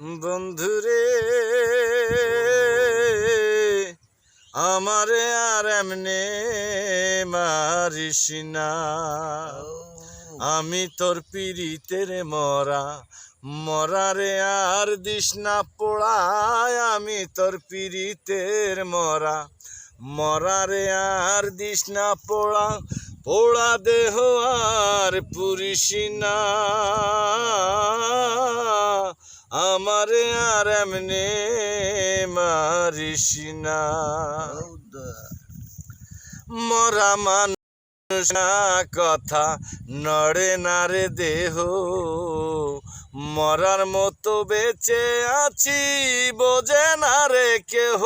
বন্ধুরে, আমারে আর এমনে মারিস না। আমি তোর পিড়িতের মরা, মরারে আর দিস না পোড়ায় আমি তোর পিড়িতের মরা, মরারে আর দিস না পোড়া। পোড়া দেহ আর পুরিস না। আমারে আর এমনে মারিস না। মরা মানুষ কথা নড়ে না রে দেহ। মরার মতো বেঁচে আছি বোঝে না রে কেহ।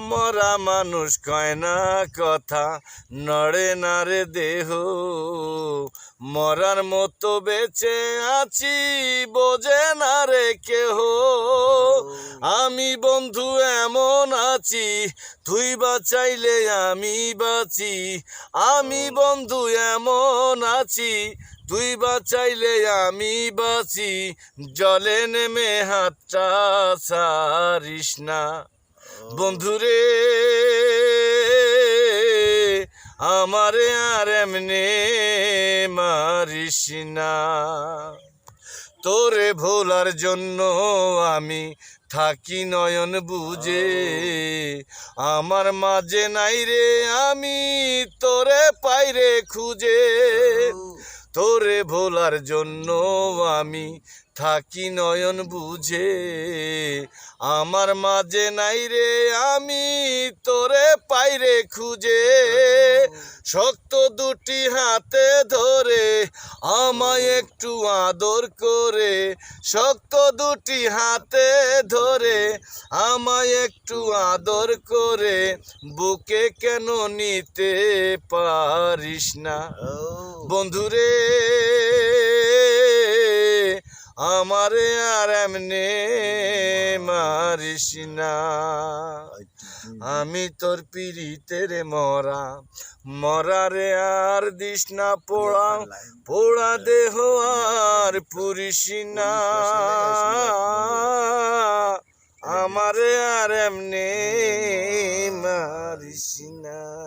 মরা মানুষ কয় না, কথা নড়ে না রে দেহ। মরার মতো বেঁচে আছি, বোঝে না রে কেহ। আমি বন্ধু এমন আছি, তুই বাঁচাইলে আমি বাঁচি। আমি বন্ধু এমন আছি, তুই বাঁচাইলে আমি বাঁচি। জলে নেমে হাতটা সারিস না। বন্ধুরে আমারে আর এমনে মারিস না। তোরে ভোলার জন্য আমি থাকি নয়ন বুঝে। আমার মাঝে নাই রে, আমি তোরে পাইরে খুঁজে। তোরে ভোলার জন্য আমি থাকি নয়ন বুঝে। আমার মাঝে নাই রে, আমি তোরে পাইরে খুঁজে। শক্ত দুটি হাতে ধরে আমায় একটু আদর করে। শক্ত দুটি হাতে ধরে আমায় একটু আদর করে। বুকে কেন নিতে পারিস না? বন্ধুরে আমারে আর এমনে মারিস না। আমি তোর পিড়িতের মরা, মরারে আর দিস না পোড়া পোড়া দেহ আর পুরিস না। আমারে আর এমনে মারিস না।